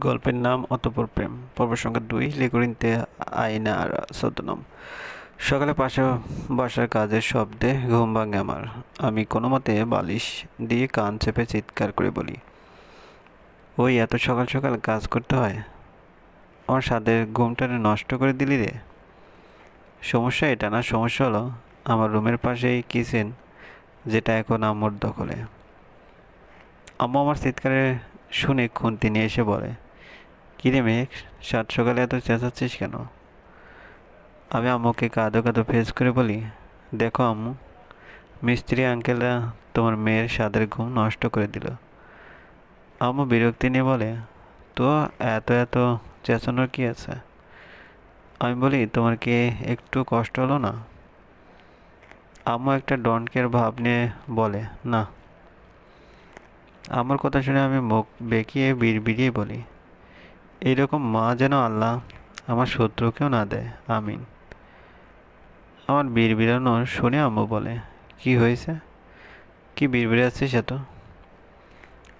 গল্পের নাম অতপর প্রেম। পর্ব সংখ্যা দুই লেগুরিনতে আয়না আর ছদ্মনাম। সকালে পাশে বসার কাজের শব্দে ঘুম ভাঙে আমার। আমি কোনো মতে বালিশ দিয়ে কান চেপে চিৎকার করে বলি, ওই এত সকাল সকাল কাজ করতে হয়? আমার সাদের ঘুমটারে নষ্ট করে দিলি রে? সমস্যা এটা না, সমস্যা হলো আমার রুমের পাশেই কিচেন, যেটা এখন আম্মুর দখলে। আম্মু আমার চিৎকারে শুনে খুন্তি নিয়ে এসে বলে, কিরে মেঘ, সাত সকালে এত চেঁচাচ্ছিস কেন? আমি আম্মুকে কাঁদো কাঁদো ফেস করে বলি, দেখো আম্মু, মিস্ত্রি আঙ্কেলরা তোমার মেয়ের স্বাদের ঘুম নষ্ট করে দিল। আম্মু বিরক্তি নিয়ে বলে, তো এত এত চেঁচানোর কি আছে? আমি বলি, তোমার কি একটু কষ্ট হলো না? আম্মু একটা ডনকের ভাব নিয়ে বলে, না। আমার কথা শুনে আমি মুখ বেঁকিয়ে বিড়বিড়িয়ে বলি এইরকম মা যেন আল্লাহ আমার শত্রুকেও না দেয়, আমিন। আমার বিড়বিড়ানো শুনে আম্মু বলে, কি হয়েছে? কি বিড়বিড়ে আছিস এত?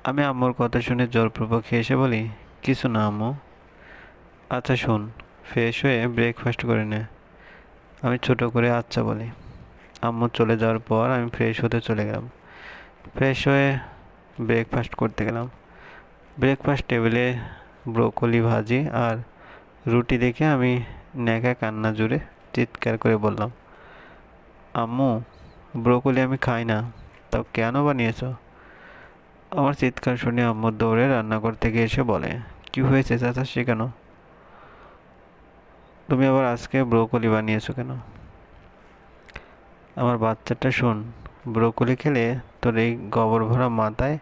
আমি আম্মুর কথা শুনে জোরপূর্বক এসে বলি, কিছু না আম্মু। আচ্ছা শোন, ফ্রেশ হয়ে ব্রেকফাস্ট করে নে। আমি ছোট করে আচ্ছা বলি। আম্মু চলে যাওয়ার পর আমি ফ্রেশ হতে চলে গেলাম। ফ্রেশ হয়ে ব্রেকফাস্ট করতে গেলাম। ব্রেকফাস্ট টেবিলে ব্রোকলি ভাজি আর রুটি দেখে আমি ন্যাকা কান্না জুড়ে চিৎকার করে বললাম, আম্মু ব্রোকলি আমি খাই না, তাও কেন বানিয়েছো? আমার চিৎকার শুনে আম্মু দৌড়ে রান্নাঘর থেকে এসে বলে, কি হয়েছে চাচাচ্ছি কেন তুমি আবার আজকে ব্রোকলি বানিয়েছো কেন? আমার বাচ্চাটা শোন ব্রোকলি খেলে তোর এই গোবর ভরা মাথায়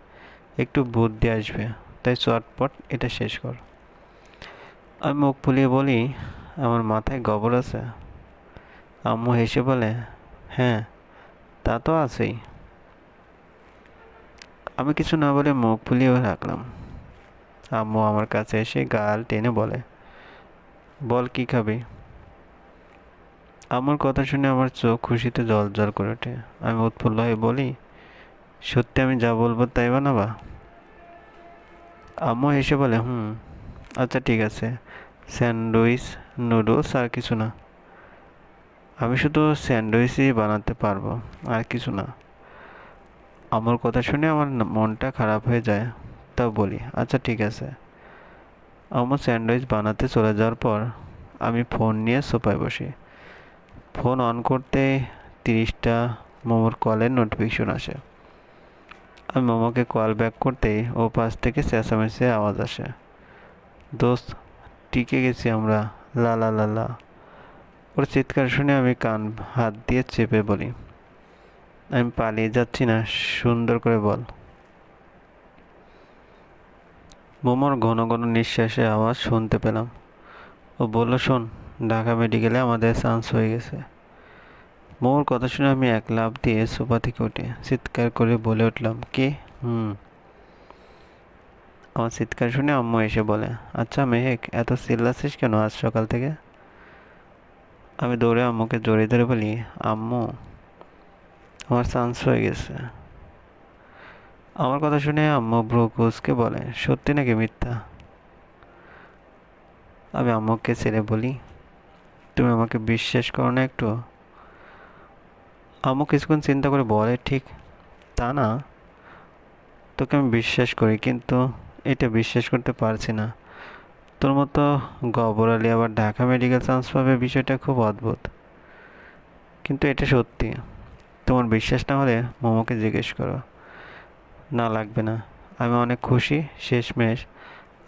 একটু বুদ্ধি আসবে। তাই চটপট এটা শেষ কর। আমি মুখ ফুলিয়ে বলি, আমার মাথায় গোবর আছে? আম্মু হেসে বলে হ্যাঁ তা তো আছেই। আমি কিছু না বলে মুখ ফুলিয়ে রাখলাম। আম্মু আমার কাছে এসে গাল টেনে বলে, বল কি খাবি? আমার কথা শুনে আমার চোখ খুশিতে জল জল করে ওঠে। আমি উৎফুল্ল হয়ে বলি, সত্যি আমি যা বলব তাই বানাবা? আম্মু হেসে বলে, হুম আচ্ছা ঠিক আছে, স্যান্ডউইচ, নুডলস আর কিছু না। আমি শুধু স্যান্ডউইচই বানাতে পারব, আর কিছু না। আমার কথা শুনে আমার মনটা খারাপ হয়ে যায়, তাও বলি আচ্ছা ঠিক আছে। আমার স্যান্ডউইচ বানাতে চলে যাওয়ার পর আমি ফোন নিয়ে সোফায় বসি। ফোন অন করতে তিরিশটা মোমোর কলের নোটিফিকেশন আসে। আমি মোমোকে কল ব্যাক করতেই ও পাশ থেকে চেঁচামেচি আওয়াজ আসে। দোস্ত টিকে গেছি আমরা। লা লা। ওর চিৎকার শুনে আমি কান, হাত দিয়ে চেপে বলি, আমি পালিয়ে যাচ্ছি না, সুন্দর করে বল। মোমোর ঘন ঘন নিঃশ্বাসে আওয়াজ শুনতে পেলাম। ও বলল, শোন ঢাকা মেডিকেলে আমাদের চান্স হয়ে গেছে। মোর কথা শুনে আমি এক লাভ দিয়ে সোফা থেকে উঠে চিৎকার করে বলে উঠলাম, কে? হুম। আমার চিৎকার শুনে আম্মু এসে বলে আচ্ছা মেহেক, এত চিল্লাছিস কেন আজ সকাল থেকে? আমি দৌড়ে আম্মুকে জড়িয়ে ধরে বলি, আম্মু, আমার চান্স হয়ে গেছে। আমার কথা শুনে আম্মু ব্রুকুসকে বলে, সত্যি নাকি মিথ্যা? আমি আম্মুকে ছেড়ে বলি তুমি আমাকে বিশ্বাস করো না একটু? আম্মু কিছুক্ষণ চিন্তা করে বলে, ঠিক, তা না। তোকে আমি বিশ্বাস করি, কিন্তু এটা বিশ্বাস করতে পারছি না। তোর মতো গবরালি আবার ঢাকা মেডিকেল চান্স পাবে বিষয়টা খুব অদ্ভুত। কিন্তু এটা সত্যি। তোমার বিশ্বাস না হলে মোমোকে জিজ্ঞেস করো। না, লাগবে না। আমি অনেক খুশি, শেষমেশ।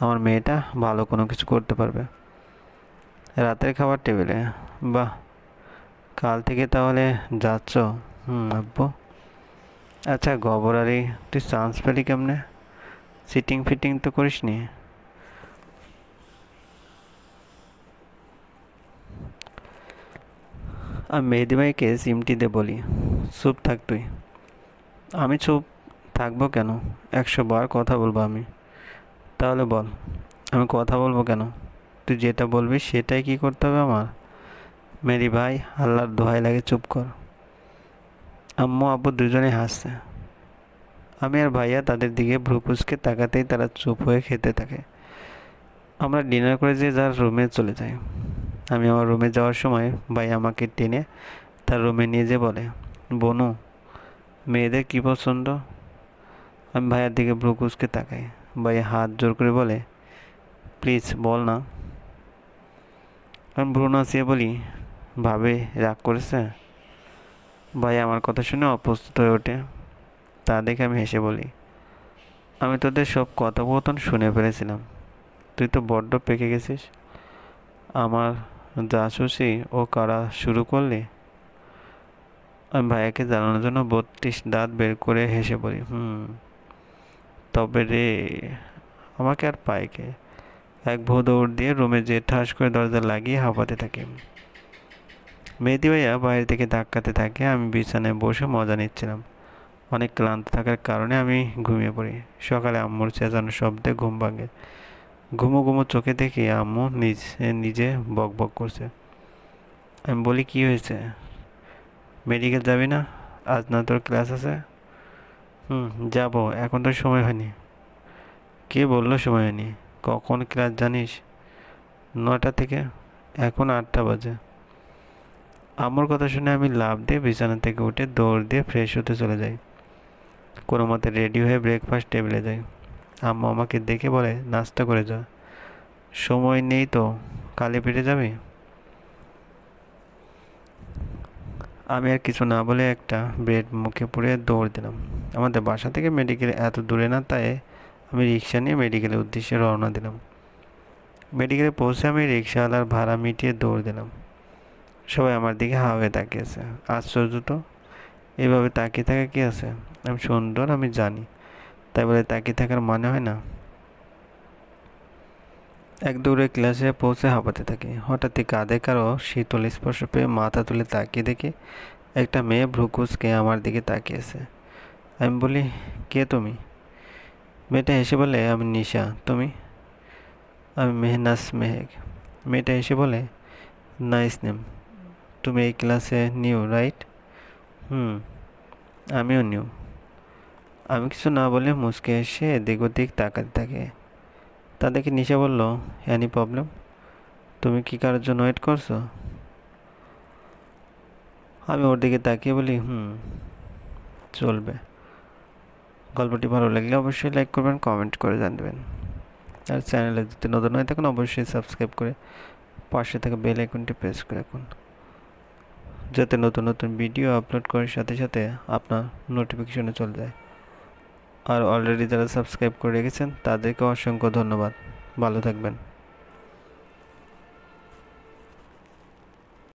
আমার মেয়েটা ভালো কোনো কিছু করতে পারবে। রাতের খাবার টেবিলে। বাহ, কাল থেকে তাহলে যাচ্ছ? হুম, আব্বু। আচ্ছা গবর আলী, তুই চান্স পেলি কেমনে? সিটিং ফিটিং তো করিস নি আমি মেহেদি ভাইকে সিমটি দে বলি, চুপ থাক তুই। আমি চুপ থাকব কেন? একশো বার কথা বলব আমি। তাহলে বল, আমি কথা বলব কেন? তুই যেটা বলবি সেটাই কি করতে হবে আমার? মেরি ভাই, আল্লাহর দোহাই লাগে, চুপ কর। আম্মু, আব্বু দুজনেই হাসছে। আমি আর ভাইয়া তাদের দিকে ভ্রুকুচকে তাকাতেই তারা চুপ হয়ে খেতে থাকে। আমরা ডিনার করে যে যার রুমে চলে যাই। আমি আমার রুমে যাওয়ার সময় ভাই আমাকে টেনে তার রুমে নিয়ে যেয়ে বলে, বনু, মেয়েদের কী পছন্দ? আমি ভাইয়ের দিকে ব্রুকুসকে তাকাই। ভাই হাত জোর করে বলে, প্লিজ, বল না। আমি ভ্রু নাচিয়ে বলি। ভাবে রাগ করেছে? ভাই, আমার কথা শুনে অপ্রস্তুত হয়ে ওঠে। তা দেখে আমি হেসে বলি, আমি তোদের সব কথোপকথন শুনে ফেলেছিলাম। তুই তো বড্ড পেকে গেছিস। আমার জাসুসি ও কারা শুরু করলি? আমি ভাইয়াকে জানানোর জন্য বত্রিশ দাঁত বের করে হেসে বলি, হুম, তবে রে, আমাকে আর পাইকে এক ভো দৌড় দিয়ে রুমে যে ঠাস করে দরজা লাগিয়ে হাঁপাতে থাকে। মেহেদি ভাইয়া বাইরে থেকে ধাক্কাতে থাকে, আমি বিছানায় বসে মজা নিচ্ছিলাম। অনেক ক্লান্ত থাকার কারণে আমি ঘুমিয়ে পড়ি। সকালে আম্মুর চেঁচানো শব্দে ঘুম ভাঙে। ঘুমো ঘুমো চোখে দেখি আম্মু নিজে নিজে বক বক করছে। আমি বলি, কি হয়েছে? মেডিকেল যাবি না? আজ না তোর ক্লাস আছে? হুম, যাব। এখন তো সময় হয়নি। কে বলল সময় হয়নি? কখন ক্লাস জানিস? নটা থেকে এখন আটটা বাজে। আমার কথা শুনে আমি লাভ দিয়ে বিছানা থেকে উঠে দৌড় দিয়ে ফ্রেশ হতে চলে যাই। কোনো মতে রেডি হয়ে ব্রেকফাস্ট টেবিলে যাই। আম্মু আমাকে দেখে বলে, নাস্তা করে যা। সময় নেই তো, কালে পেটে যাবে? আমি আর কিছু না বলে একটা ব্রেড মুখে পুড়ে দৌড় দিলাম। আমাদের বাসা থেকে মেডিকেল এত দূরে না, তাই আমি রিক্সা নিয়ে মেডিকেলের উদ্দেশ্যে রওনা দিলাম। মেডিকেলে পৌঁছে আমি রিক্সাওয়ালার ভাড়া মিটিয়ে দৌড় দিলাম। সবাই আমার দিকে হাওয়ে তাকিয়েছে। আশ্চর্য তো, এভাবে তাকিয়ে থাকা কী আছে? আমি সুন্দর, আমি জানি। তাই বলে তাকিয়ে থাকার মানে হয় না? এক দৌড়ে ক্লাসে পৌঁছে হাঁপাতে থাকি। হঠাৎই কাঁধে কারও শীতল স্পর্শ পেয়ে মাথা তুলে তাকিয়ে দেখি একটা মেয়ে ভ্রুকুচকে আমার দিকে তাকিয়েছে। আমি বলি, কে তুমি? মেয়েটা হেসে বলে, আমি নিশা, তুমি? আমি মেহনাস মেহেক। মেয়েটা এসে বলে, নাইস নেম, তুমি এই ক্লাসে নিউ, রাইট? হুম, আমিও নিউ। আমি কিছু না বলে মুসকে এসে এদিক ওদিক তাকাতে থাকে। তাদেরকে নিশা বলল, এনি প্রবলেম? তুমি কি কারোর জন্য ওয়েট করছ? আমি ওর দিকে তাকিয়ে বলি, হুম, চলবে। গল্পটি ভালো লাগলে অবশ্যই লাইক করবেন কমেন্ট করে জানবেন। আর চ্যানেলে যদি নতুন হয়ে থাকুন, অবশ্যই সাবস্ক্রাইব করে পাশে থাকা বেল আইকনটি প্রেস করে রাখুন। যাতে নতুন নতুন ভিডিও আপলোড করার সাথে সাথে আপনার নোটিফিকেশনে চলে যায়। আর অলরেডি যারা সাবস্ক্রাইব করে রেখেছেন, তাদেরকে অসংখ্য ধন্যবাদ। ভালো থাকবেন।